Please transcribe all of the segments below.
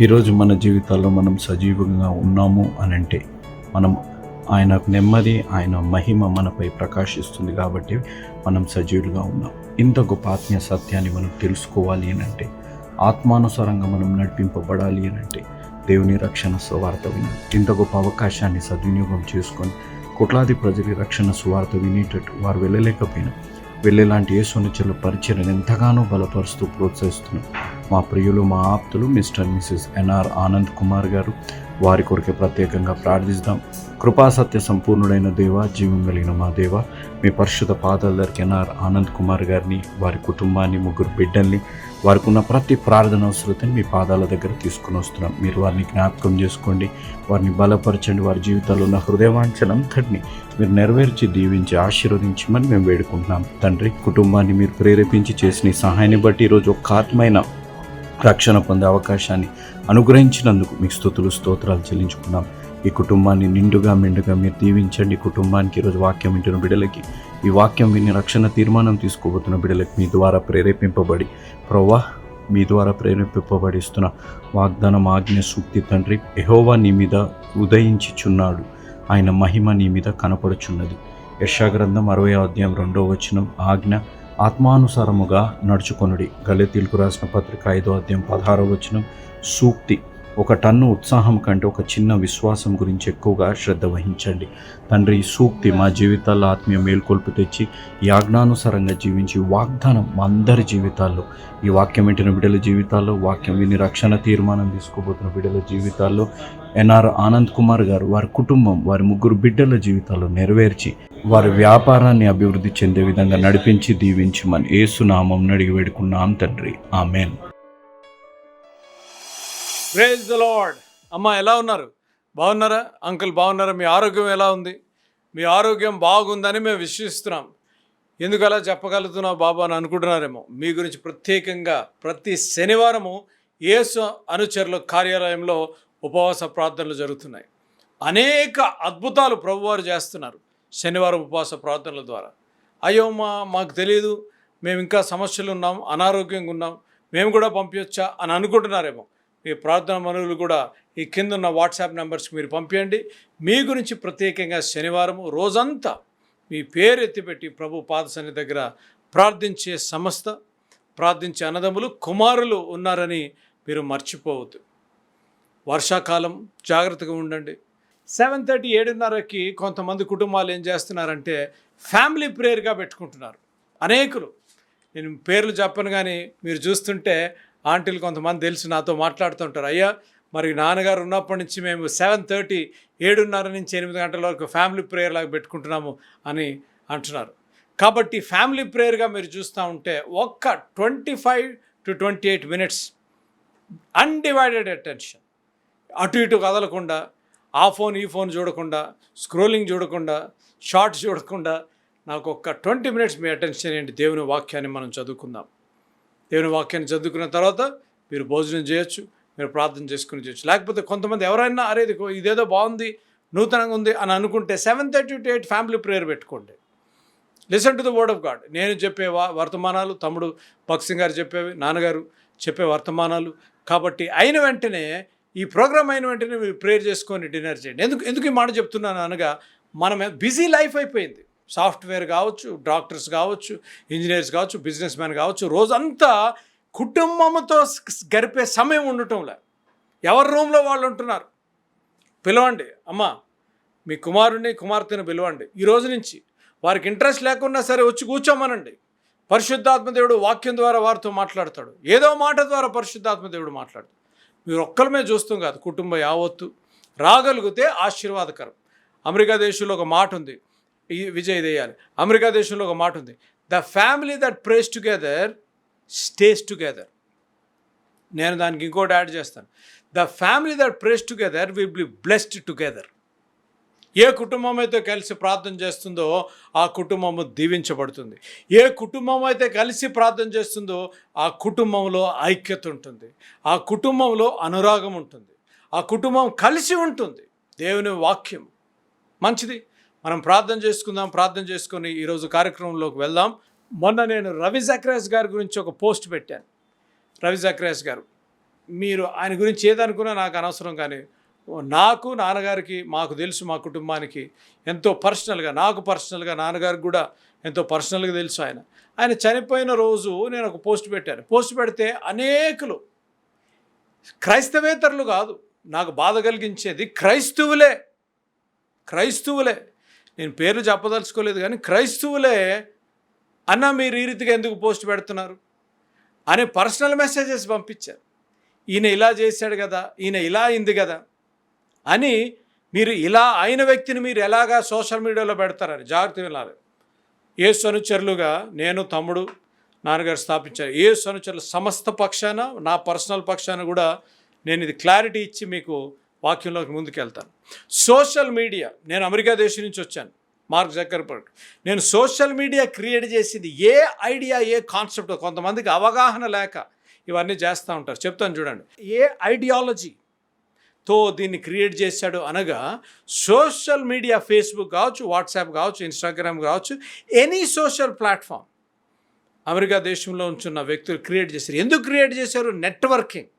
ఈరోజు మన జీవితాల్లో మనం సజీవంగా ఉన్నాము అని అంటే మనం ఆయన నెమ్మది ఆయన మహిమ మనపై ప్రకాశిస్తుంది కాబట్టి మనం సజీవులుగా ఉన్నాం. ఇంత గొప్ప ఆత్మీయ సత్యాన్ని మనం తెలుసుకోవాలి అని అంటే ఆత్మానుసారంగా మనం నడిపింపబడాలి అని అంటే దేవుని రక్షణ సువార్త విని. ఇంత గొప్ప అవకాశాన్ని సద్వినియోగం చేసుకొని కోట్లాది ప్రజల రక్షణ సువార్త వినేటట్టు వారు వెళ్ళలేకపోయినా వెళ్ళేలాంటి యేసునిచల పరిచయం ఎంతగానో బలపరుస్తూ ప్రోత్సహిస్తున్నాం. మా ప్రియులు మా ఆప్తులు Mr Mrs NR Anand Kumar garu. వారి కొరకే ప్రత్యేకంగా ప్రార్థిస్తాం. కృపాసత్య సంపూర్ణుడైన దేవ జీవం కలిగిన మా దేవ మీ పరిశుద్ధ పాదాల దగ్గర ఎన్ఆర్ ఆనంద్ కుమార్ గారిని వారి కుటుంబాన్ని ముగ్గురు బిడ్డల్ని వారికి ఉన్న ప్రతి ప్రార్థన అవసరతని మీ పాదాల దగ్గర తీసుకుని వస్తున్నాం. మీరు వారిని జ్ఞాపకం చేసుకోండి. వారిని బలపరచండి. వారి జీవితాల్లో ఉన్న హృదయవాంఛనంతటిని మీరు నెరవేర్చి దీవించి ఆశీర్వదించమని మేము వేడుకుంటున్నాం. తండ్రి కుటుంబాన్ని మీరు ప్రేరేపించి చేసిన సహాయాన్ని బట్టి ఈరోజు ఒక ఆత్మైన రక్షణ పొందే అవకాశాన్ని అనుగ్రహించినందుకు మీకు స్థుతులు స్తోత్రాలు చెల్లించుకున్నాం. ఈ కుటుంబాన్ని నిండుగా మెండుగా మీరు దీవించండి. కుటుంబానికి ఈరోజు వాక్యం వింటున్న బిడ్డలకి ఈ వాక్యం విని రక్షణ తీర్మానం తీసుకోబోతున్న బిడ్డలకి మీ ద్వారా ప్రేరేపింపబడి ప్రవ్వా మీ ద్వారా ప్రేరేపింపబడిస్తున్న వాగ్దానం ఆజ్ఞ సూక్తి తండ్రి ఎహోవా నీ మీద ఉదయించుచున్నాడు. ఆయన మహిమ నీ మీద కనపడుచున్నది. యశాగ్రంథం అరవై అధ్యాయం రెండో వచనం ఆజ్ఞ ఆత్మానుసారముగా నడుచుకొనుడి. గలతీలకు రాసిన పత్రిక ఐదో అధ్యాయం పదహారో వచ్చిన సూక్తి. ఒక టన్ను ఉత్సాహం కంటే ఒక చిన్న విశ్వాసం గురించి ఎక్కువగా శ్రద్ధ వహించండి. తండ్రి ఈ సూక్తి మా జీవితాల్లో ఆత్మీయ మేల్కొల్పు తెచ్చి యాజ్ఞానుసారంగా జీవించి వాగ్దానం మా అందరి జీవితాల్లో ఈ వాక్యం వింటిన బిడ్డల జీవితాల్లో వాక్యం విని రక్షణ తీర్మానం తీసుకోబోతున్న బిడ్డల జీవితాల్లో ఎన్ఆర్ ఆనంద్ కుమార్ గారు వారి కుటుంబం వారి ముగ్గురు బిడ్డల జీవితాల్లో నెరవేర్చి వారి వ్యాపారాన్ని అభివృద్ధి చెందే విధంగా నడిపించి దీవించమని ఏసునామం అడిగి వేడుకున్నాం తండ్రి. ఆమెన్. ప్రేజ్ ద లార్డ్ అమ్మ ఎలా ఉన్నారు? బాగున్నారా? అంకుల్ బాగున్నారా? మీ ఆరోగ్యం ఎలా ఉంది? మీ ఆరోగ్యం బాగుందని మేము విశ్వసిస్తున్నాం. ఎందుకు అలా చెప్పగలుగుతున్నావు బాబు అని అనుకుంటున్నారేమో. మీ గురించి ప్రత్యేకంగా ప్రతి శనివారము యేసు అనుచరుల కార్యాలయంలో ఉపవాస ప్రార్థనలు జరుగుతున్నాయి. అనేక అద్భుతాలు ప్రభువారు చేస్తున్నారు శనివారం ఉపవాస ప్రార్థనల ద్వారా. అయ్యో మా మాకు తెలియదు మేము ఇంకా సమస్యలు ఉన్నాం అనారోగ్యంగా ఉన్నాం. మేము కూడా పంపించచ్చా అని అనుకుంటున్నారేమో. మీ ప్రార్థన మనువులు కూడా ఈ కింద ఉన్న వాట్సాప్ నెంబర్స్కి మీరు పంపించండి మీ గురించి ప్రత్యేకంగా శనివారం రోజంతా మీ పేరు ఎత్తిపెట్టి ప్రభు పాదసన్ని దగ్గర ప్రార్థించే సంస్థ ప్రార్థించే అన్నదమ్ములు కుమారులు ఉన్నారని మీరు మర్చిపోవద్దు. వర్షాకాలం జాగ్రత్తగా ఉండండి. సెవెన్ థర్టీ ఏడున్నరకి కొంతమంది కుటుంబాలు ఏం చేస్తున్నారంటే ఫ్యామిలీ ప్రేయర్గా పెట్టుకుంటున్నారు. అనేకులు. నేను పేర్లు చెప్పను కానీ మీరు చూస్తుంటే ఆంటీలు కొంతమంది తెలిసి నాతో మాట్లాడుతుంటారు. అయ్యా మరి నాన్నగారు ఉన్నప్పటి నుంచి మేము సెవెన్ థర్టీ ఏడున్నర నుంచి ఎనిమిది గంటల వరకు ఫ్యామిలీ ప్రేయర్ లాగా పెట్టుకుంటున్నాము అని అంటున్నారు. కాబట్టి ఫ్యామిలీ ప్రేయర్గా మీరు చూస్తూ ఉంటే ఒక్క twenty five to twenty eight minutes undivided attention. అటు ఇటు కదలకుండా ఆ ఫోన్ ఈ ఫోన్ చూడకుండా స్క్రోలింగ్ చూడకుండా షార్ట్స్ చూడకుండా నాకు ఒక్క ట్వంటీ మినిట్స్ మీ అటెన్షన్ ఏంటి? దేవుని వాక్యాన్ని మనం చదువుకుందాం. దేవుని వాక్యాన్ని చదువుకున్న తర్వాత మీరు భోజనం చేయొచ్చు మీరు ప్రార్థన చేసుకుని చేయొచ్చు. లేకపోతే కొంతమంది ఎవరైనా అరే ఇదేదో బాగుంది నూతనంగా ఉంది అని అనుకుంటే seven thirty to eight family prayer పెట్టుకోండి. Listen to the word of God. నేను చెప్పే వా వర్తమానాలు తమ్ముడు భక్సింగ్ గారు చెప్పేవి నాన్నగారు చెప్పే వర్తమానాలు. కాబట్టి అయిన వెంటనే ఈ ప్రోగ్రామ్ అయిన వెంటనే మీరు ప్రేయర్ చేసుకొని డిన్నర్ చేయండి. ఎందుకు ఎందుకు ఈ మాట చెప్తున్నాను అనగా మనం బిజీ లైఫ్ అయిపోయింది. సాఫ్ట్వేర్ కావచ్చు డాక్టర్స్ కావచ్చు ఇంజనీర్స్ కావచ్చు బిజినెస్ మ్యాన్ కావచ్చు రోజంతా కుటుంబంతో గడిపే సమయం ఉండటంలే. ఎవరి రూమ్లో వాళ్ళు ఉంటున్నారు? పిలవండి. అమ్మా మీ కుమారుడిని కుమార్తెను పిలవండి. ఈ రోజు నుంచి వారికి ఇంట్రెస్ట్ లేకున్నా సరే వచ్చి కూర్చోమనండి. పరిశుద్ధాత్మ దేవుడు వాక్యం ద్వారా వారితో మాట్లాడతాడు. ఏదో మాట ద్వారా పరిశుద్ధాత్మ దేవుడు మాట్లాడతాడు. మీరు ఒక్కరిమే చూస్తాం కాదు కుటుంబ యావత్తు రాగలిగితే ఆశీర్వాదకరం. అమెరికా దేశంలో ఒక మాట ఉంది విజయ్ దేయాలి అమెరికా దేశంలో ఒక మాట ఉంది. The family that prays together stays together. నేను దానికి ఇంకోటి యాడ్ చేస్తాను. The family that prays together will be blessed together. ఏ కుటుంబం అయితే కలిసి ప్రార్థన చేస్తుందో ఆ కుటుంబము దీవించబడుతుంది. ఏ కుటుంబం అయితే కలిసి ప్రార్థన చేస్తుందో ఆ కుటుంబంలో ఐక్యత ఉంటుంది. ఆ కుటుంబంలో అనురాగం ఉంటుంది. ఆ కుటుంబం కలిసి ఉంటుంది. దేవుని వాక్యం మంచిది. మనం ప్రార్థన చేసుకుందాం ప్రార్థన చేసుకొని ఈరోజు కార్యక్రమంలోకి వెళ్దాం. మొన్న నేను రవి జక్రాస్ గారి గురించి ఒక పోస్ట్ పెట్టాను. రవి జక్రాస్ గారు మీరు ఆయన గురించి ఏదనుకున్నా నాకు అనవసరం కానీ నాకు నాన్నగారికి మాకు తెలుసు మా కుటుంబానికి ఎంతో పర్సనల్గా నాకు పర్సనల్గా నాన్నగారికి కూడా ఎంతో పర్సనల్గా తెలుసు ఆయన. ఆయన చనిపోయిన రోజు నేను ఒక పోస్ట్ పెట్టాను. పోస్ట్ పెడితే అనేకులు క్రైస్తవేతరులు కాదు నాకు బాధ కలిగించేది క్రైస్తవులే క్రైస్తవులే. నేను పేర్లు చెప్పదలుచుకోలేదు కానీ క్రైస్తవులే అన్న మీరు ఈ రీతిగా ఎందుకు పోస్ట్ పెడుతున్నారు? అనే పర్సనల్ మెసేజెస్ పంపించారు. ఈయన ఇలా చేశాడు కదా ఈయన ఇలా అయింది కదా అని మీరు ఇలా అయిన వ్యక్తిని మీరు ఎలాగా సోషల్ మీడియాలో పెడతారని జాగ్రత్త వినాలి. ఏ అనుచరులుగా నేను తమ్ముడు నాన్నగారు స్థాపించారు. ఏ అనుచరులు సమస్త పక్షాన నా పర్సనల్ పక్షాన కూడా నేను ఇది క్లారిటీ ఇచ్చి మీకు వాక్యంలోకి ముందుకెళ్తాను. సోషల్ మీడియా నేను అమెరికా దేశం నుంచి వచ్చాను మార్క్ జక్కర్బర్గ్. నేను సోషల్ మీడియా క్రియేట్ చేసింది ఏ ఐడియా ఏ కాన్సెప్ట్ కొంతమందికి అవగాహన లేక ఇవన్నీ చేస్తూ ఉంటారు. చెప్తాను చూడండి. ఏ ఐడియాలజీ తో దీన్ని క్రియేట్ చేశాడు అనగా సోషల్ మీడియా ఫేస్బుక్ కావచ్చు వాట్సాప్ కావచ్చు ఇన్స్టాగ్రామ్ కావచ్చు ఎనీ సోషల్ ప్లాట్ఫామ్ అమెరికా దేశంలో ఉంచున్న వ్యక్తులు క్రియేట్ చేశారు. ఎందుకు క్రియేట్ చేశారు? నెట్వర్కింగ్.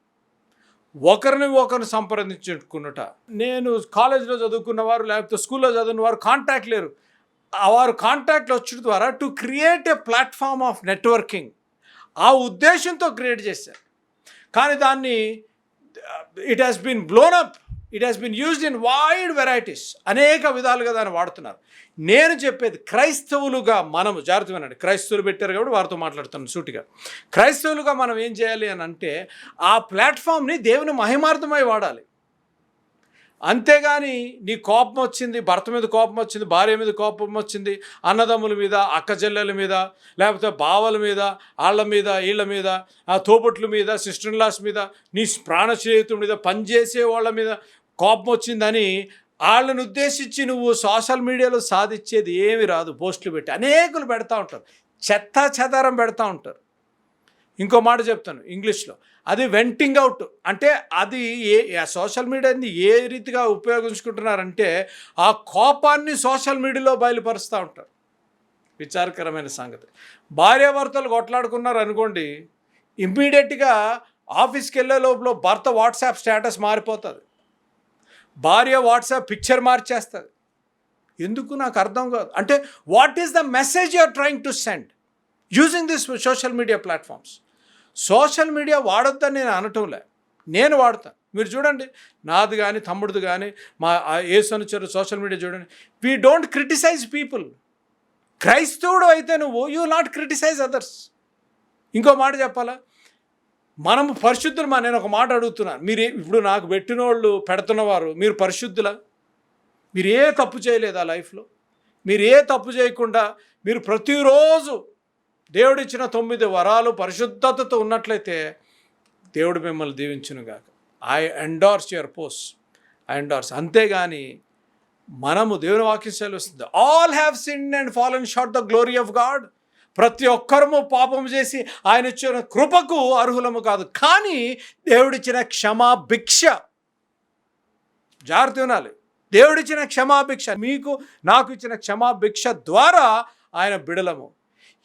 ఒకరిని ఒకరిని సంప్రదించుకున్నట. నేను కాలేజీలో చదువుకున్న వారు లేకపోతే స్కూల్లో చదివిన వారు కాంటాక్ట్ లేరు. వారు కాంటాక్ట్లు వచ్చడం ద్వారా to create a platform of networking ఆ ఉద్దేశంతో క్రియేట్ చేశారు. కానీ దాన్ని it has been blown up it has been used in wide varieties అనేక విధాలుగా దాన్ని వాడుతున్నారు. నేను చెప్పేది క్రైస్తవులుగా మనము జాగ్రత్త వినండి. క్రైస్తవులు పెట్టారు కాబట్టి వారితో మాట్లాడుతున్నాను సూటిగా. క్రైస్తవులుగా మనం ఏం చేయాలి అని అంటే ఆ ప్లాట్ఫామ్ని దేవుని మహిమార్థమై వాడాలి. అంతేగాని నీ కోపం వచ్చింది భర్త మీద కోపం వచ్చింది భార్య మీద కోపం వచ్చింది అన్నదమ్ముల మీద అక్క చెల్లెల మీద లేకపోతే బావల మీద వాళ్ళ మీద వీళ్ళ మీద ఆ తోబుట్ల మీద సిస్టర్ లాస్ మీద నీ ప్రాణ స్నేహితుడి మీద పనిచేసే వాళ్ళ మీద కోపం వచ్చిందని వాళ్ళని ఉద్దేశించి నువ్వు సోషల్ మీడియాలో సాధించేది ఏమి రాదు. పోస్టులు పెట్టి అనేకులు పెడతా ఉంటారు. చెత్త చెదారం పెడతా ఉంటారు. ఇంకో మాట చెప్తాను ఇంగ్లీష్లో. అది వెంటింగ్ అవుట్ అంటే అది ఏ సోషల్ మీడియాని ఏ రీతిగా ఉపయోగించుకుంటున్నారంటే ఆ కోపాన్ని సోషల్ మీడియాలో బయలుపరుస్తూ ఉంటారు. విచారకరమైన సంగతి. భార్యాభర్తలు కొట్లాడుకున్నారు అనుకోండి ఇమ్మీడియట్గా ఆఫీస్కి వెళ్ళే లోపల భర్త వాట్సాప్ స్టేటస్ మారిపోతుంది. భార్య వాట్సాప్ పిక్చర్ మార్చేస్తుంది. ఎందుకు నాకు అర్థం కాదు. అంటే what is the message you are trying to send using this social media platforms social media వాడొద్దని నేను అనటంలే. నేను వాడతాను మీరు చూడండి. నాది కానీ తమ్ముడిది కానీ మా ఏసు అనుచరు సోషల్ మీడియా చూడండి. వీ డోంట్ క్రిటిసైజ్ పీపుల్ క్రైస్తవుడు అయితే నువ్వు యూ నాట్ క్రిటిసైజ్ అదర్స్ ఇంకో మాట చెప్పాలా? మనము పరిశుద్ధులమా నేను ఒక మాట అడుగుతున్నాను. మీరు ఇప్పుడు నాకు పెట్టిన వాళ్ళు పెడుతున్నవారు మీరు పరిశుద్ధులా? మీరు ఏ తప్పు చేయలేదు ఆ లైఫ్లో? మీరు ఏ తప్పు చేయకుండా మీరు ప్రతిరోజు దేవుడిచ్చిన తొమ్మిది వరాలు పరిశుద్ధతతో ఉన్నట్లయితే దేవుడు మిమ్మల్ని దీవించునుగాక. I endorse your post I endorse అంతేగాని మనము దేవుని వాక్యం సెలవుస్తుంది. All have sin and fallen short the glory of God ప్రతి ఒక్కరము పాపం చేసి ఆయన ఇచ్చిన కృపకు అర్హులము కాదు. కానీ దేవుడిచ్చిన క్షమాభిక్ష. జాగ్రత్త వినాలి దేవుడిచ్చిన క్షమాభిక్ష. మీకు నాకు ఇచ్చిన క్షమాభిక్ష ద్వారా ఆయన బిడలము.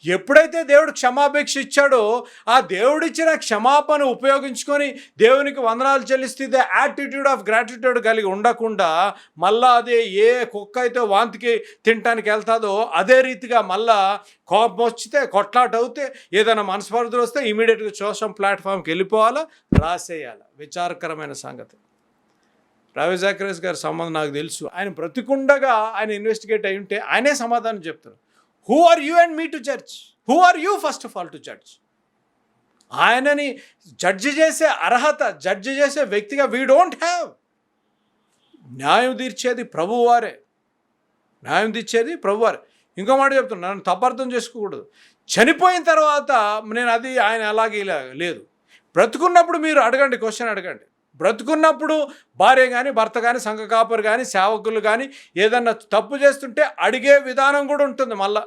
ఎప్పుడైతే దేవుడు క్షమాపేక్ష ఇచ్చాడో ఆ దేవుడిచ్చిన క్షమాపణ ఉపయోగించుకొని దేవునికి వందనాలు చెల్లిస్తే యాటిట్యూడ్ ఆఫ్ గ్రాటిట్యూడ్ కలిగి ఉండకుండా మళ్ళా అదే ఏ కుక్క అయితే వాంతికి తినటానికి వెళ్తాదో అదే రీతిగా మళ్ళా కోపం వచ్చితే కొట్లాట అవుతే ఏదైనా మనస్పర్ధలు వస్తే ఇమీడియట్గా సోషల్ ప్లాట్ఫామ్కి వెళ్ళిపోవాలా రాసేయాలి? విచారకరమైన సంగతి. రవి జాకరేష్ గారి సంబంధం నాకు తెలుసు. ఆయన బ్రతికుండగా ఆయన ఇన్వెస్టిగేట్ అయి ఉంటే ఆయనే సమాధానం చెప్తారు who are you and me to judge who are you first of all to judge ఆయనని జడ్జి చేసే అర్హత జడ్జి చేసే వ్యక్తిగా వీ డోంట్ హ్యావ్ న్యాయం తీర్చేది ప్రభువారే న్యాయం తీర్చేది ప్రభువారే ఇంకో మాట చెప్తున్నా నన్ను తప్పర్థం చేసుకోకూడదు. చనిపోయిన తర్వాత నేను అది ఆయన అలాగే ఇలా లేదు. బ్రతుకున్నప్పుడు మీరు అడగండి క్వశ్చన్ అడగండి. బ్రతుకున్నప్పుడు భార్య కానీ భర్త కానీ సంఘ కాపరు కానీ సేవకులు కానీ ఏదన్నా తప్పు చేస్తుంటే అడిగే విధానం కూడా ఉంటుంది మళ్ళీ.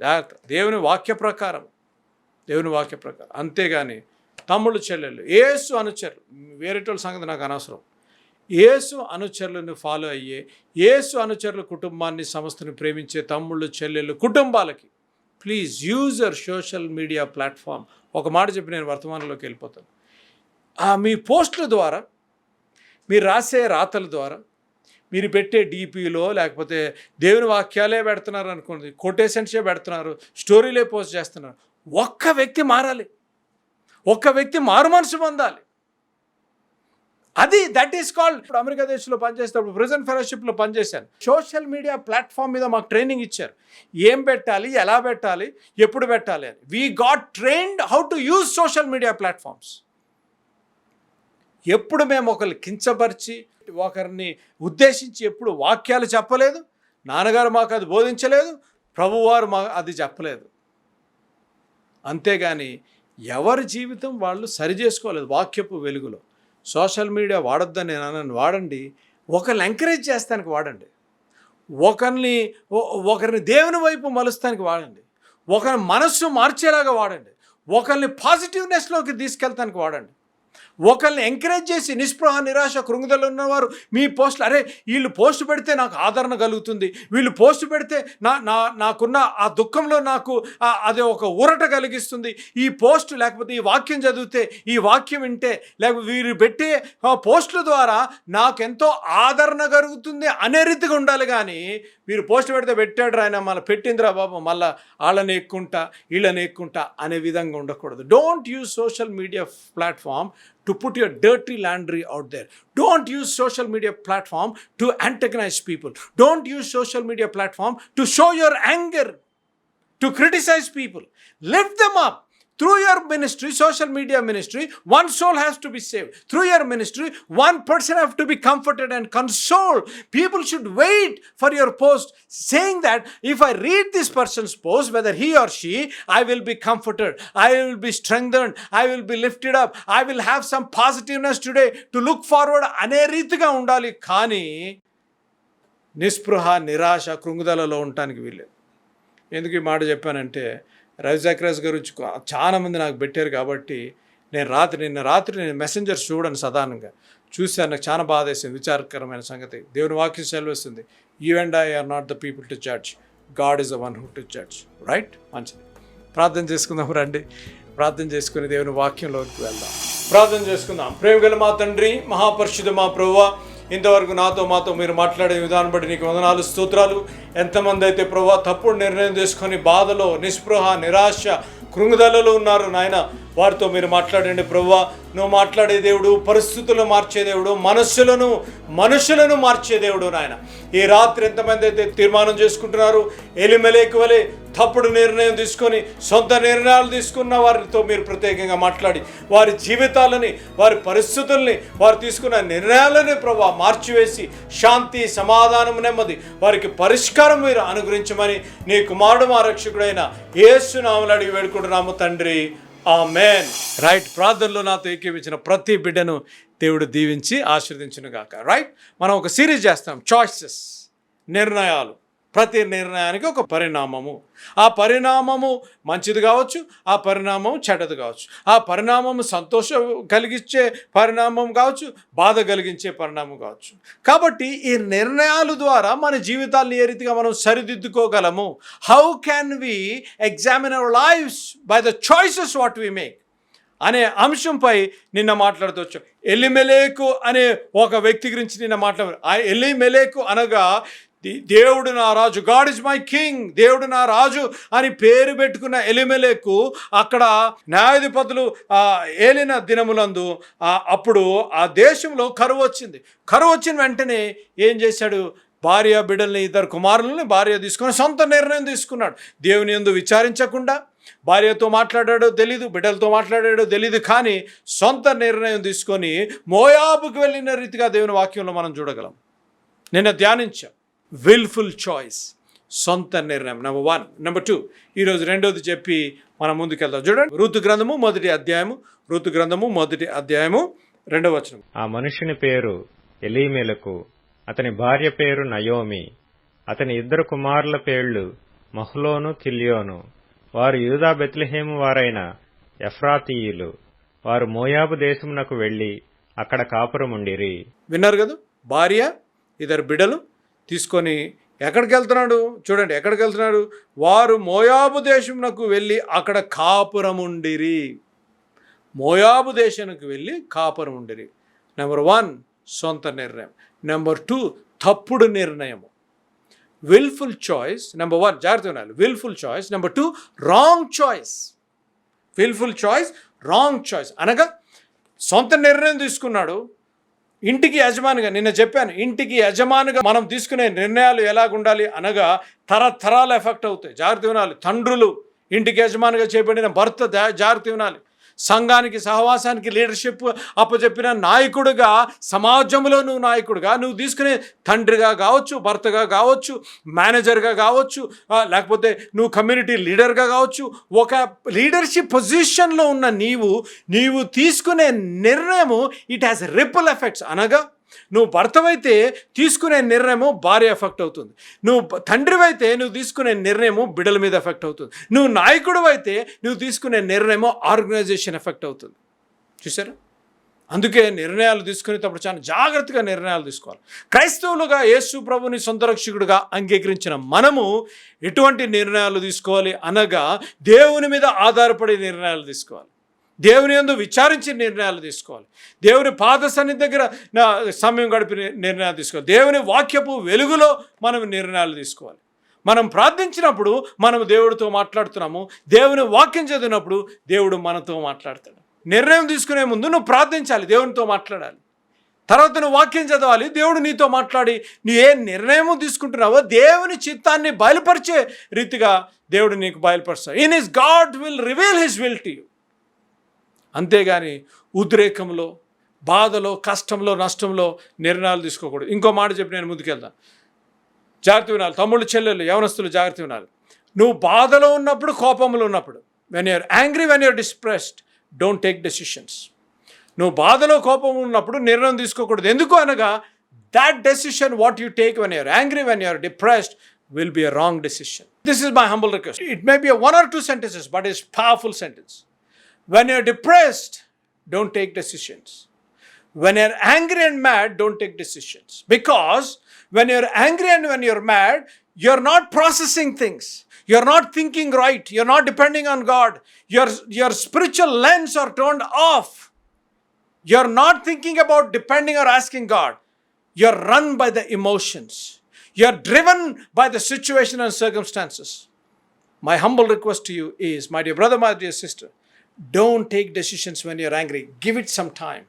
జాగ్రత్త దేవుని వాక్య ప్రకారం దేవుని వాక్య ప్రకారం. అంతేగాని తమ్ముళ్ళు చెల్లెళ్ళు ఏసు అనుచరులు వేరేటోళ్ళ సంగతి నాకు అనవసరం. ఏసు అనుచరులను ఫాలో అయ్యే ఏసు అనుచరుల కుటుంబాన్ని సంస్థను ప్రేమించే తమ్ముళ్ళు చెల్లెళ్ళు కుటుంబాలకి please user social media platform. ఒక మాట చెప్పి నేను వర్తమానంలోకి వెళ్ళిపోతాను. ఆ మీ పోస్టుల ద్వారా మీరు రాసే రాతల ద్వారా మీరు పెట్టే డీపీలో లేకపోతే దేవుని వాక్యాలే పెడుతున్నారు అనుకోండి కొటేషన్సే పెడుతున్నారు స్టోరీలే పోస్ట్ చేస్తున్నారు. ఒక్క వ్యక్తి మారాలి. ఒక్క వ్యక్తి మారు మనసు పొందాలి. అది దట్ ఈస్ కాల్డ్ ఇప్పుడు అమెరికా దేశంలో పనిచేసేటప్పుడు ప్రెజెంట్ ఫెలోషిప్లో పనిచేశాను. సోషల్ మీడియా ప్లాట్ఫామ్ మీద మాకు ట్రైనింగ్ ఇచ్చారు. ఏం పెట్టాలి ఎలా పెట్టాలి ఎప్పుడు పెట్టాలి అని. We got trained how to use social media platforms ఎప్పుడు మేము ఒకరిని కించపరిచి ఒకరిని ఉద్దేశించి ఎప్పుడు వాక్యాలు చెప్పలేదు నాన్నగారు మాకు అది బోధించలేదు ప్రభువారు మా అది చెప్పలేదు. అంతేగాని ఎవరి జీవితం వాళ్ళు సరి చేసుకోలేదు వాక్యపు వెలుగులో. సోషల్ మీడియా వాడొద్దని నేను అన్నాను వాడండి. ఒకరిని ఎంకరేజ్ చేస్తానికి వాడండి. ఒకరిని ఒకరిని దేవుని వైపు మలుస్తానికి వాడండి. ఒకరి మనస్సు మార్చేలాగా వాడండి. ఒకరిని పాజిటివ్నెస్లోకి తీసుకెళ్తానికి వాడండి. ఒకరిని ఎంకరేజ్ చేసి నిస్పృహ నిరాశ కృంగుదలు ఉన్నవారు మీ పోస్టులు అరే వీళ్ళు పోస్ట్ పెడితే నాకు ఆదరణ కలుగుతుంది. వీళ్ళు పోస్ట్ పెడితే నా నా నాకున్న ఆ దుఃఖంలో నాకు అది ఒక ఊరట కలిగిస్తుంది. ఈ పోస్ట్ లేకపోతే ఈ వాక్యం చదివితే ఈ వాక్యం వింటే లేకపోతే వీరు పెట్టే పోస్టుల ద్వారా నాకెంతో ఆదరణ కలుగుతుంది అనే రీతిగా ఉండాలి కానీ మీరు పోస్ట్ పెడితే పెట్టాడు ఆయన మళ్ళీ పెట్టిందిరా బాబు మళ్ళీ వాళ్ళని ఎక్కుంటా వీళ్ళని ఎక్కుంటా అనే విధంగా ఉండకూడదు. Don't use social media platform to put your dirty laundry out there. Don't use social media platform to antagonize people. Don't use social media platform to show your anger, to criticize people. Lift them up through your ministry social media ministry one soul has to be save through your ministry one person have to be comforted and consoled people should wait for your post saying that if I read this person's post whether he or she I will be comforted I will be strengthened I will be lifted up I will have some positiveness today to look forward అనే రీతిగా ఉండాలి. కానీ నిస్పృహ నిరాశ కృంగుదలలో ఉండటానికి వీలు ఎందుకు ఈ మాట చెప్పానంటే రవి జక్రాజ్ గారు చాలామంది చాలా మంది నాకు పెట్టారు కాబట్టి నేను రాత్రి నిన్న రాత్రి నేను మెసెంజర్స్ చూడను సాధారణంగా. చూశాను నాకు చాలా బాధ వేసింది విచారకరమైన సంగతి. దేవుని వాక్యం సెలవుస్తుంది you and I are not the people to judge God is the one who to judge right మంచిది. ప్రార్థన చేసుకుందాం రండి. ప్రార్థన చేసుకుని దేవుని వాక్యంలోకి వెళ్దాం. ప్రార్థన చేసుకుందాం. ప్రేమ గల మా తండ్రి మహాపరిషుడు మా ప్రభు ఇంతవరకు నాతో మాతో మీరు మాట్లాడే విధానం బట్టి నీకు వందనాలు స్తోత్రాలు. ఎంతమంది అయితే ప్రభా తప్పుడు నిర్ణయం తీసుకొని బాధలో నిస్పృహ నిరాశ కృంగుదలలో ఉన్నారు నాయన. వారితో మీరు మాట్లాడండి ప్రవ్వా నువ్వు మాట్లాడే దేవుడు పరిస్థితులను మార్చే దేవుడు మనస్సులను మనుషులను మార్చే దేవుడు నాయన. ఈ రాత్రి ఎంతమంది అయితే తీర్మానం చేసుకుంటున్నారు ఎలిమెలేకు వలె తప్పుడు నిర్ణయం తీసుకొని సొంత నిర్ణయాలు తీసుకున్న వారితో మీరు ప్రత్యేకంగా మాట్లాడి వారి జీవితాలని వారి పరిస్థితుల్ని వారు తీసుకున్న నిర్ణయాలని ప్రభా మార్చివేసి శాంతి సమాధానం నెమ్మది వారికి పరిష్కారం మీరు అనుగ్రహించమని నీ కుమారుడు మా రక్షకుడైన ఏసునామలు అడిగి వేడుకుంటున్నాము తండ్రి. ఆ మేన్ రైట్ ప్రార్థనలో నాతో ఏకీవించిన ప్రతి బిడ్డను దేవుడు దీవించి ఆశీర్వదించును గాక రైట్ మనం ఒక సిరీస్ చేస్తాం. చాయిసెస్ నిర్ణయాలు. ప్రతి నిర్ణయానికి ఒక పరిణామము. ఆ పరిణామము మంచిది కావచ్చు ఆ పరిణామం చెడ్డది కావచ్చు. ఆ పరిణామము సంతోషం కలిగించే పరిణామం కావచ్చు బాధ కలిగించే పరిణామం కావచ్చు. కాబట్టి ఈ నిర్ణయాల ద్వారా మన జీవితాన్ని ఏ రీతిగా మనం సరిదిద్దుకోగలము? How can we examine our lives by the choices what we make అనే అంశంపై నిన్న మాట్లాడుతూ వచ్చాం. ఎల్లిమెలేకు అనే ఒక వ్యక్తి గురించి నిన్న మాట్లాడారు. ఆ ఎల్లిమెలేకు అనగా దేవుడు నా రాజు. గాడ్ ఇస్ మై కింగ్ దేవుడు నా రాజు అని పేరు పెట్టుకున్న ఎలిమెలేకు అక్కడ న్యాయాధిపతులు ఏలిన దినములందు అప్పుడు ఆ దేశంలో కరువు వచ్చింది. కరువు వచ్చిన వెంటనే ఏం చేశాడు? భార్య బిడ్డల్ని ఇద్దరు కుమారులని భార్య తీసుకొని సొంత నిర్ణయం తీసుకున్నాడు. దేవుని ఎందు విచారించకుండా భార్యతో మాట్లాడాడో తెలీదు బిడ్డలతో మాట్లాడాడో తెలీదు కానీ సొంత నిర్ణయం తీసుకొని మోయాబుకు వెళ్ళిన రీతిగా దేవుని వాక్యంలో మనం చూడగలం. నిన్న ధ్యానించాం. విల్ఫుల్ చాయిస్ సొంత నిర్ణయం. నెంబర్ వన్ నెంబర్ టూ ఈరోజు రెండోది చెప్పి మనం ముందుకెళ్దాం. చూడండి. ఋతు గ్రంథము మొదటి అధ్యాయము. ఋతు గ్రంథము మొదటి అధ్యాయము. రెండవ వచనం. ఆ మనుషుని పేరు ఎలీమెలకు అతని భార్య పేరు నయోమి అతని ఇద్దరు కుమారుల పేర్లు మహ్లోను కిల్యోను. వారు యూదా బెత్లెహేము వారైన ఎఫ్రాతీయులు. వారు మోయాబు దేశమునకు వెళ్ళి అక్కడ కాపురముండిరి. విన్నారు కదా? భార్య ఇద్దరు బిడ్డలు తీసుకొని ఎక్కడికి వెళ్తున్నాడు చూడండి ఎక్కడికి వెళ్తున్నాడు వారు మోయాబు దేశమునకు వెళ్ళి అక్కడ కాపురం ఉండిరి మోయాబు దేశానికి వెళ్ళి కాపురం ఉండిరి నెంబర్ వన్ సొంత నిర్ణయం. నెంబర్ టూ తప్పుడు నిర్ణయము. విల్ఫుల్ చాయిస్ నెంబర్ వన్ జాగ్రత్త ఉండాలి. Wilful choice number two wrong choice wilful choice wrong choice అనగా సొంత నిర్ణయం తీసుకున్నాడు. ఇంటికి యజమానిగా నిన్న చెప్పాను ఇంటికి యజమానిగా మనం తీసుకునే నిర్ణయాలు ఎలాగుండాలి అనగా తరతరాలు ఎఫెక్ట్ అవుతాయి. జాగ్రత్త వినాలి. తండ్రులు ఇంటికి యజమానిగా చేపడిన భర్త జాగ్రత్త వినాలి. సంఘానికి సహవాసానికి లీడర్షిప్ అప్పచెప్పిన నాయకుడుగా సమాజంలో నువ్వు నాయకుడుగా నువ్వు తీసుకునే తండ్రిగా కావచ్చు భర్తగా కావచ్చు మేనేజర్గా కావచ్చు లేకపోతే నువ్వు కమ్యూనిటీ లీడర్గా కావచ్చు ఒక లీడర్షిప్ పొజిషన్లో ఉన్న నీవు నీవు తీసుకునే నిర్ణయము ఇట్ హ్యాస్ రిపుల్ ఎఫెక్ట్స్ అనగా నువ్వు భర్తవైతే తీసుకునే నిర్ణయము భార్య ఎఫెక్ట్ అవుతుంది. నువ్వు తండ్రి తండ్రివైతే నువ్వు తీసుకునే నిర్ణయము బిడ్డల మీద ఎఫెక్ట్ అవుతుంది. నువ్వు నాయకుడు అయితే నువ్వు తీసుకునే నిర్ణయము ఆర్గనైజేషన్ ఎఫెక్ట్ అవుతుంది. చూసారా అందుకే నిర్ణయాలు తీసుకునేటప్పుడు చాలా జాగ్రత్తగా నిర్ణయాలు తీసుకోవాలి. క్రైస్తవులుగా యేసు ప్రభుని సొంత రక్షకుడుగా అంగీకరించిన మనము ఎటువంటి నిర్ణయాలు తీసుకోవాలి అనగా దేవుని మీద ఆధారపడే నిర్ణయాలు తీసుకోవాలి. దేవుని యందు విచారించి నిర్ణయాలు తీసుకోవాలి. దేవుని పాద సన్నిధి దగ్గర నా సమయం గడిపి నిర్ణయాలు తీసుకోవాలి. దేవుని వాక్యపు వెలుగులో మనం నిర్ణయాలు తీసుకోవాలి. మనం ప్రార్థించినప్పుడు మనం దేవుడితో మాట్లాడుతున్నాము. దేవుని వాక్యం చదివినప్పుడు దేవుడు మనతో మాట్లాడతాడు. నిర్ణయం తీసుకునే ముందు నువ్వు ప్రార్థించాలి దేవునితో మాట్లాడాలి. తర్వాత నువ్వు వాక్యం చదవాలి దేవుడు నీతో మాట్లాడి నువ్వు ఏ నిర్ణయము తీసుకుంటున్నావో దేవుని చిత్తాన్ని బయలుపరిచే రీతిగా దేవుడు నీకు బయలుపరుస్తాడు. In his God will reveal his will to you అంతేగాని ఉద్రేకంలో బాధలో కష్టంలో నష్టంలో నిర్ణయాలు తీసుకోకూడదు. ఇంకో మాట చెప్పి నేను ముందుకెళ్తాను జాగ్రత్త వినాలి. తమ్ముళ్ళు చెల్లెళ్ళు యవనస్తులు జాగ్రత్త వినాలి. నువ్వు బాధలో ఉన్నప్పుడు కోపంలో ఉన్నప్పుడు when you are angry when you are depressed don't take decisions నువ్వు బాధలో కోపం ఉన్నప్పుడు నిర్ణయం తీసుకోకూడదు. ఎందుకు అనగా that decision what you take when you're angry when you're depressed will be a wrong decision this is my humble request it may be one or two sentences but is powerful sentence when you're depressed, don't take decisions. When you're angry and mad, don't take decisions. Because when you're angry and when you're mad, you're not processing things. You're not thinking right. You're not depending on God. Your, your spiritual lens are turned off. You're not thinking about depending or asking God. You're run by the emotions. You're driven by the situation and circumstances. My humble request to you is, my dear brother, my dear sister, don't take decisions when you're angry. Give it some time.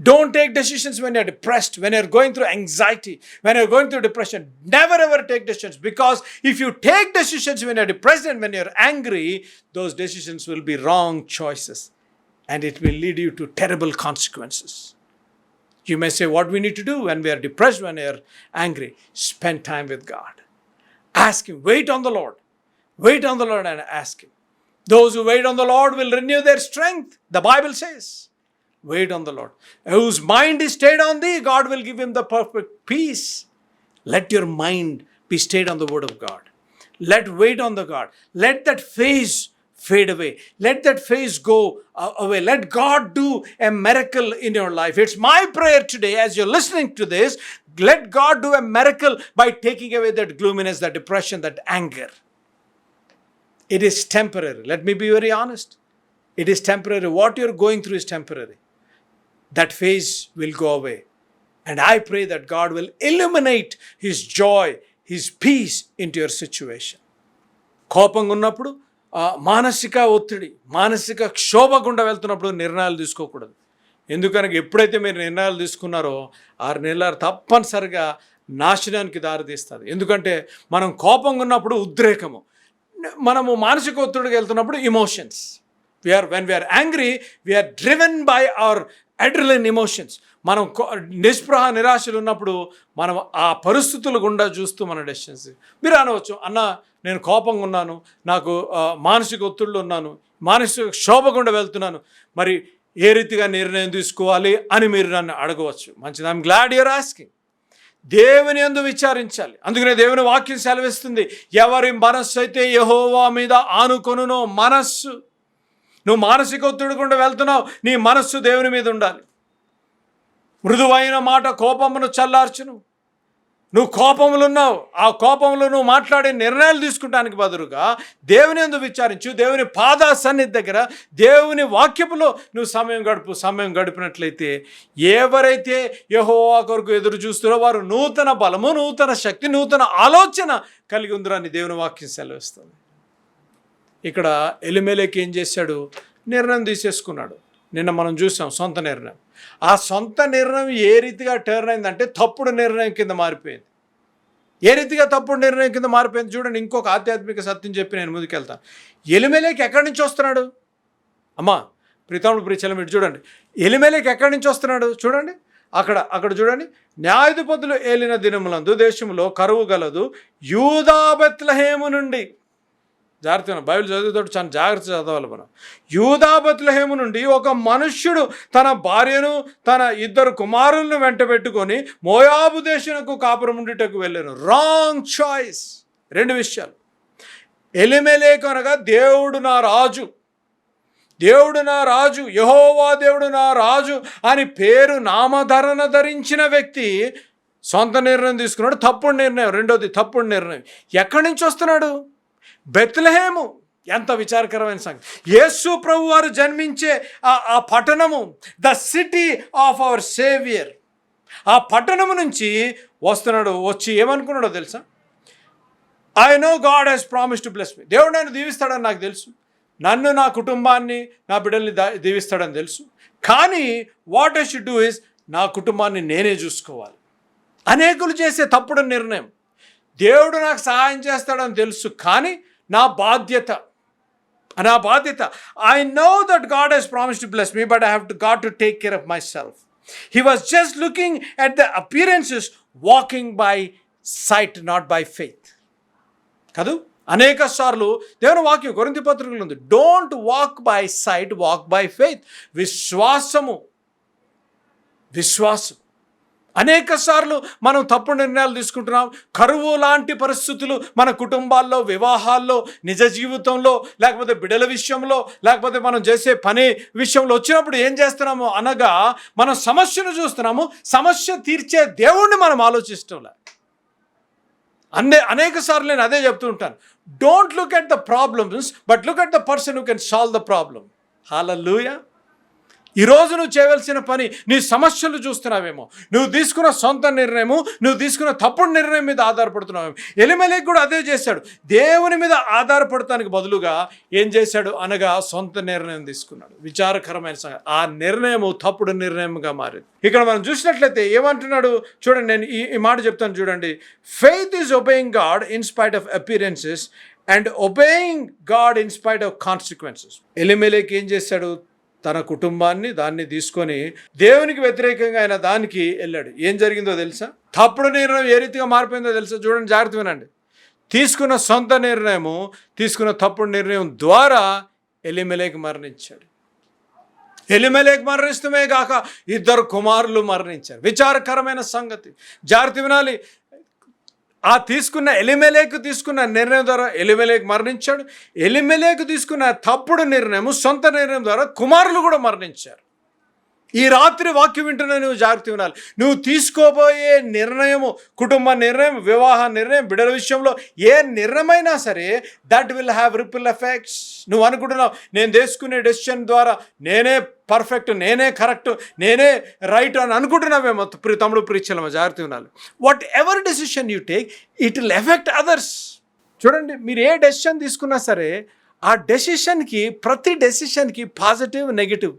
Don't take decisions when you're depressed, when you're going through anxiety, when you're going through depression. Never ever take decisions because if you take decisions when you're depressed and when you're angry, those decisions will be wrong choices and it will lead you to terrible consequences. You may say, What we need to do when we are depressed, when we are angry? Spend time with God. Ask Him. Wait on the Lord. Wait on the Lord and ask Him. Those who wait on the Lord will renew their strength. The Bible says, Wait on the Lord. Whose mind is stayed on thee, God will give him the perfect peace. Let your mind be stayed on the word of God. Let wait on the God. Let that phase fade away. Let that phase go uh, away. Let God do a miracle in your life. It's my prayer today as you're listening to this. Let God do a miracle by taking away that gloominess, that depression, that anger. It is temporary. Let me be very honest. It is temporary. What you're going through is temporary. That phase will go away. And I pray that God will illuminate His joy, His peace into your situation. కోపంగా ఉన్నప్పుడు ఆ, మానసిక ఒత్తిడి మానసిక క్షోభ గుండా వెళ్తున్నప్పుడు నిర్ణయాలు తీసుకోకూడదు ఎందుకనగా ఎప్పుడైతే మీరు నిర్ణయాలు తీసుకున్నారో ఆ నిర్ణయాలు తప్పనిసరిగా నాశనానికి దారితీస్తుంది ఎందుకంటే మనం కోపంగా ఉన్నప్పుడు ఉద్రేకము మనము మానసిక ఒత్తిడికి వెళ్తున్నప్పుడు emotions we are when we are angry we are driven by our adrenaline emotions మనం నిస్పృహ నిరాశలు ఉన్నప్పుడు మనం ఆ పరిస్థితుల గుండా చూస్తూ మన డెసిషన్స్ మీరు అనవచ్చు అన్న నేను కోపంగా ఉన్నాను నాకు మానసిక ఒత్తిళ్ళు ఉన్నాను మానసిక క్షోభ గుండా వెళ్తున్నాను మరి ఏ రీతిగా నిర్ణయం తీసుకోవాలి అని మీరు నన్ను అడగవచ్చు. మంచిది. ఐమ్ గ్లాడ్ యూర్ ఆస్కింగ్ దేవుని ఎందు విచారించాలి. అందుకనే దేవుని వాక్యం సెలవిస్తుంది. ఎవరి మనస్సు అయితే యహోవా మీద ఆనుకొనునో మనస్సు. నువ్వు మానసిక ఒత్తిడి గుండా వెళ్తున్నావు. నీ మనస్సు దేవుని మీద ఉండాలి. మృదువైన మాట కోపమును చల్లార్చును. నువ్వు కోపములు ఉన్నావు. ఆ కోపంలో నువ్వు మాట్లాడే నిర్ణయాలు తీసుకుంటానికి బదులుగా దేవుని ఎందు విచారించు దేవుని పాద సన్నిధి దగ్గర దేవుని వాక్యములో నువ్వు సమయం గడుపు సమయం గడిపినట్లయితే ఎవరైతే యెహోవా కొరకు ఎదురు చూస్తారో వారు నూతన బలము నూతన శక్తి నూతన ఆలోచన కలిగి ఉందిరని దేవుని వాక్యం సెలవిస్తుంది. ఇక్కడ ఎలిమెలేకి ఏం చేశాడు? నిర్ణయం తీసేసుకున్నాడు. నిన్న మనం చూసాం సొంత నిర్ణయం. ఆ సొంత నిర్ణయం ఏ రీతిగా టర్న్ అయిందంటే తప్పుడు నిర్ణయం కింద మారిపోయింది. ఏ రీతిగా తప్పుడు నిర్ణయం కింద మారిపోయింది చూడండి ఇంకొక ఆధ్యాత్మిక సత్యం చెప్పి నేను ముందుకెళ్తాను ఎలిమెలేకి ఎక్కడి నుంచి వస్తున్నాడు? అమ్మా ప్రీతముడు ప్రీచలం ఇటు చూడండి. ఎలిమెలేకి ఎక్కడి నుంచి వస్తున్నాడు? చూడండి అక్కడ అక్కడ చూడండి. న్యాయాధిపతులు ఏలిన దినములందు దేశంలో కరువు గలదు. యూదాబెత్లహేము నుండి. జాగ్రత్త బైబిల్ చదివేటప్పుడు చాలా జాగ్రత్త చదవాలి మనం. యూదాబత్లహేము నుండి ఒక మనుష్యుడు తన భార్యను తన ఇద్దరు కుమారులను వెంట పెట్టుకొని మోయాబు దేశమునకు కాపురం ఉండుటకు వెళ్ళాను. రాంగ్ చాయిస్ రెండు విషయాలు. ఎలిమెలేకు అనగా దేవుడు నా రాజు. దేవుడు నా రాజు యహోవా దేవుడు నా రాజు అని పేరు నామధరణ ధరించిన వ్యక్తి సొంత నిర్ణయం తీసుకున్నాడు. తప్పుడు నిర్ణయం. రెండోది తప్పుడు నిర్ణయం. ఎక్కడి నుంచి వస్తున్నాడు? బెత్లహేము. ఎంత విచారకరమైన సంగతి. యేసు ప్రభు వారు జన్మించే ఆ పట్టణము the city of our saviour. ఆ పట్టణము నుంచి వస్తున్నాడు వచ్చి ఏమనుకున్నాడో తెలుసా? I know God he's promise to bless me. దేవుడు నన్ను దీవిస్తాడని నాకు తెలుసు. నన్ను నా కుటుంబాన్ని నా బిడ్డల్ని దీవిస్తాడని తెలుసు. కానీ what I should do is నా కుటుంబాన్ని నేనే చూసుకోవాలి. అనేకులు చేసే తప్పుడు నిర్ణయం. దేవుడు నాకు సహాయం చేస్తాడని తెలుసు కానీ నా బాధ్యత నా బాధ్యత. I know that God he's promise to bless me but I have to God to take care of my self he was just looking at the appearances walking by sight not by faith కాదు? అనేక సార్లు దేవుని వాక్యం కొరింతి పత్రికలు ఉంది. Don't walk by sight walk by faith విశ్వాసము విశ్వాసం. అనేక సార్లు మనం తప్పుడు నిర్ణయాలు తీసుకుంటున్నాం. కరువు లాంటి పరిస్థితులు మన కుటుంబాల్లో వివాహాల్లో నిజ జీవితంలో లేకపోతే బిడల విషయంలో లేకపోతే మనం చేసే పని విషయంలో వచ్చినప్పుడు ఏం చేస్తున్నాము అనగా మనం సమస్యను చూస్తున్నాము. సమస్య తీర్చే దేవుణ్ణి మనం ఆలోచిస్తాంలే. అనే అనేక సార్లు నేను అదే చెప్తూ ఉంటాను. Don't look at the problems but look at the person who can solve the problem hallelujah ఈరోజు నువ్వు చేయవలసిన పని నీ సమస్యలు చూస్తున్నావేమో. నువ్వు తీసుకున్న సొంత నిర్ణయము నువ్వు తీసుకున్న తప్పుడు నిర్ణయం మీద ఆధారపడుతున్నావేమో. ఎలిమెలికి కూడా అదే చేశాడు. దేవుని మీద ఆధారపడటానికి బదులుగా ఏం చేశాడు? అనగా సొంత నిర్ణయం తీసుకున్నాడు. విచారకరమైన సంగతి ఆ నిర్ణయము తప్పుడు నిర్ణయంగా మారింది. ఇక్కడ మనం చూసినట్లయితే ఏమంటున్నాడు? చూడండి నేను ఈ ఈ మాట చెప్తాను చూడండి. Faith is obeying God in spite of appearances and obeying God in spite of consequences Elimelech ఏం చేశాడు? తన కుటుంబాన్ని దాన్ని తీసుకొని దేవునికి వ్యతిరేకంగా ఆయన దానికి వెళ్ళాడు. ఏం జరిగిందో తెలుసా? తప్పుడు నిర్ణయం ఏ రీతిగా మారిపోయిందో తెలుసా? చూడండి జాగ్రత్త వినండి. తీసుకున్న సొంత నిర్ణయము తీసుకున్న తప్పుడు నిర్ణయం ద్వారా ఎలిమెలేకి మరణించాడు. ఎలిమెలేకి మరణిస్తమే కాక ఇద్దరు కుమారులు మరణించారు. విచారకరమైన సంగతి. జాగ్రత్త వినాలి. ఆ తీసుకున్న ఎలిమెలేకు తీసుకున్న నిర్ణయం ద్వారా ఎలిమెలేకు మరణించాడు. ఎలిమెలేకు తీసుకున్న తప్పుడు నిర్ణయం సొంత నిర్ణయం ద్వారా కుమారులు కూడా మరణించారు. ఈ రాత్రి వాక్యం వింటున్న నువ్వు జాగ్రత్త వినాలి నువ్వు తీసుకోబోయే నిర్ణయము కుటుంబ నిర్ణయం వివాహ నిర్ణయం బిడ్డల విషయంలో ఏ నిర్ణయమైనా సరే that will have ripple effects నువ్వు అనుకుంటున్నావు నేను తీసుకునే డెసిషన్ ద్వారా నేనే పర్ఫెక్ట్ నేనే కరెక్ట్ నేనే రైట్ అని అనుకుంటున్నావేమో. ప్రి తమ్ముడు ప్రీచలమ జాగ్రత్త వినాలి whatever decision you take it will affect others చూడండి మీరు ఏ డెసిషన్ తీసుకున్నా సరే ఆ డెసిషన్కి ప్రతి డెసిషన్కి positive negative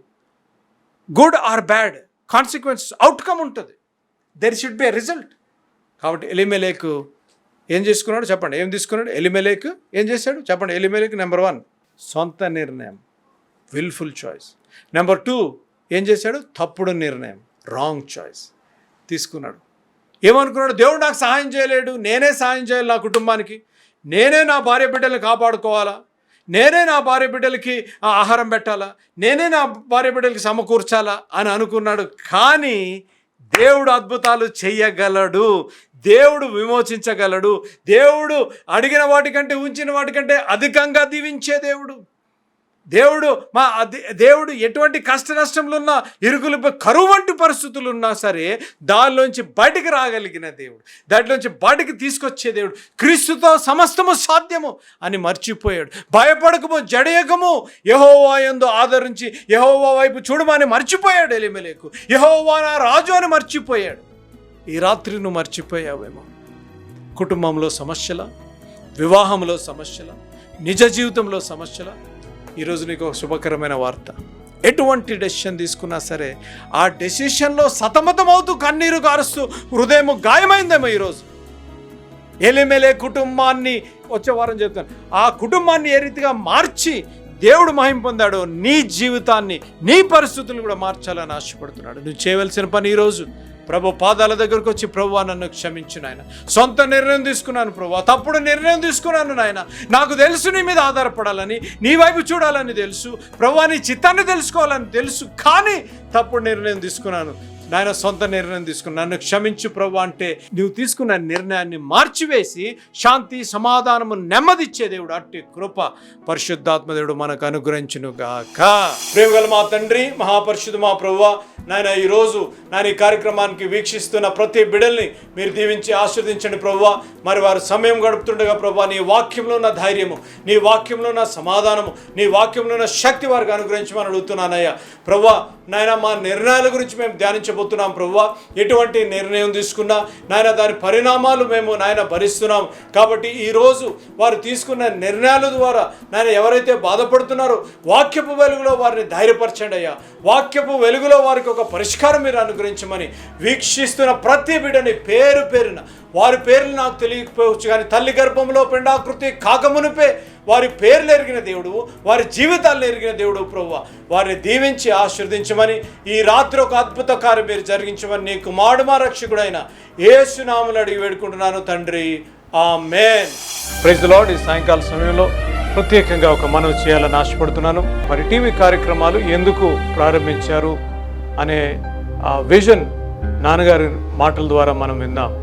good or bad consequence outcome ఉంటుంది. There should be a result కాబట్టి ఎలిమెలేకు ఏం చేసుకున్నాడు చెప్పండి. ఏం తీసుకున్నాడు? ఎలిమెలేకు ఏం చేశాడు? చెప్పండి. ఎలిమెలేకు నెంబర్ వన్ సొంత నిర్ణయం విల్ఫుల్ చాయిస్ నెంబర్ టూ ఏం చేశాడు? తప్పుడు నిర్ణయం రాంగ్ చాయిస్ తీసుకున్నాడు. ఏమనుకున్నాడు? దేవుడు నాకు సహాయం చేయలేడు. నేనే సహాయం చేయాలి నా కుటుంబానికి. నేనే నా భార్య బిడ్డల్ని కాపాడుకోవాలా? నేనే నా భార్య బిడ్డలకి ఆ ఆహారం పెట్టాలా? నేనే నా భార్య బిడ్డలకి సమకూర్చాలా? అని అనుకున్నాడు. కానీ దేవుడు అద్భుతాలు చెయ్యగలడు దేవుడు విమోచించగలడు. దేవుడు అడిగిన వాటికంటే ఉంచిన వాటికంటే అధికంగా దీవించే దేవుడు. దేవుడు మా దేవుడు ఎటువంటి కష్ట నష్టంలో ఉన్నా ఇరుకులు కరువు వంటి పరిస్థితులు ఉన్నా సరే దానిలోంచి బయటికి రాగలిగిన దేవుడు. దాంట్లోంచి బయటికి తీసుకొచ్చే దేవుడు. క్రీస్తుతో సమస్తము సాధ్యము అని మర్చిపోయాడు. భయపడకము జడయకము. యహోవా ఎందు ఆదరించి యహోవా వైపు చూడమని మర్చిపోయాడు ఎలిమెలేకు. యహోవా నా రాజు అని మర్చిపోయాడు. ఈ రాత్రి నువ్వు మర్చిపోయావేమో. కుటుంబంలో సమస్యల వివాహంలో సమస్యల నిజ జీవితంలో సమస్యల ఈరోజు నీకు ఒక శుభకరమైన వార్త. ఎటువంటి డెసిషన్ తీసుకున్నా సరే ఆ డెసిషన్లో సతమతమవుతూ కన్నీరు కారుస్తూ హృదయం గాయమైందేమో ఈరోజు. ఎలిమెలే కుటుంబాన్ని వచ్చే వారం చెప్తాను. ఆ కుటుంబాన్ని ఏ రీతిగా మార్చి దేవుడు మహిం పొందాడు నీ జీవితాన్ని నీ పరిస్థితులను కూడా మార్చాలని ఆశపడుతున్నాడు. నువ్వు చేయవలసిన పని ఈరోజు. ప్రభు పాదాల దగ్గరకు వచ్చి ప్రభు నన్ను క్షమించు నాయన. సొంత నిర్ణయం తీసుకున్నాను ప్రభు తప్పుడు నిర్ణయం తీసుకున్నాను నాయన. నాకు తెలుసు నీ మీద ఆధారపడాలని నీ వైపు చూడాలని తెలుసు. ప్రభు నీ చిత్తాన్ని తెలుసుకోవాలని తెలుసు. కానీ తప్పుడు నిర్ణయం తీసుకున్నాను. నాయన సొంత నిర్ణయం తీసుకుని నన్ను క్షమించు ప్రభు అంటే నువ్వు తీసుకున్న నిర్ణయాన్ని మార్చివేసి శాంతి సమాధానము నెమ్మదిచ్చే దేవుడు. అట్టి కృప పరిశుద్ధాత్మ దేవుడు మనకు అనుగ్రహించును గాక. ప్రేమగల మా తండ్రి మహాపరిశుద్ధ మా ప్రభు నాయన ఈరోజు నాయన ఈ కార్యక్రమానికి వీక్షిస్తున్న ప్రతి బిడల్ని మీరు దీవించి ఆస్వాదించండి ప్రభు. మరి వారు సమయం గడుపుతుండగా ప్రభు నీ వాక్యంలో ఉన్న ధైర్యము నీ వాక్యంలో ఉన్న సమాధానము నీ వాక్యంలో ఉన్న శక్తి వారికి అనుగ్రహించమని అడుగుతున్నానయ్యా. ప్రభు నాయన మా నిర్ణయాల గురించి మేము ధ్యానించబోతున్నాం ప్రభు ఎటువంటి నిర్ణయం తీసుకున్నా నాయన దాని పరిణామాలు మేము నాయన భరిస్తున్నాం. కాబట్టి ఈరోజు వారు తీసుకున్న నిర్ణయాల ద్వారా నాయన ఎవరైతే బాధపడుతున్నారో వాక్యపు వెలుగులో వారిని ధైర్యపరచండి అయ్యా. వాక్యపు వెలుగులో వారికి ఒక పరిష్కారం మీరు అనుగ్రహించమని వీక్షిస్తున్న ప్రతి బిడ్డని పేరు పేరున వారి పేర్లు నాకు తెలియకపోవచ్చు కానీ తల్లి గర్భంలో పిండాకృతి కాకమునిపే వారి పేర్లు ఎరిగిన దేవుడు వారి జీవితాలను ఎరిగిన దేవుడు ప్రభు వారిని దీవించి ఆశీర్దించమని ఈ రాత్రి ఒక అద్భుత కార్యం మీరు జరిగించమని నీ కుమారుడు రక్షకుడైన ఏసునాములు అడిగి వేడుకుంటున్నాను తండ్రి. ఆ మేన్ ప్రైజ్ లార్డ్ ఈ సాయంకాల సమయంలో ప్రత్యేకంగా ఒక మనవి చేయాలని ఆశపడుతున్నాను. మరి టీవీ కార్యక్రమాలు ఎందుకు ప్రారంభించారు అనే ఆ విజన్ నాన్నగారి మాటల ద్వారా మనం విందాం.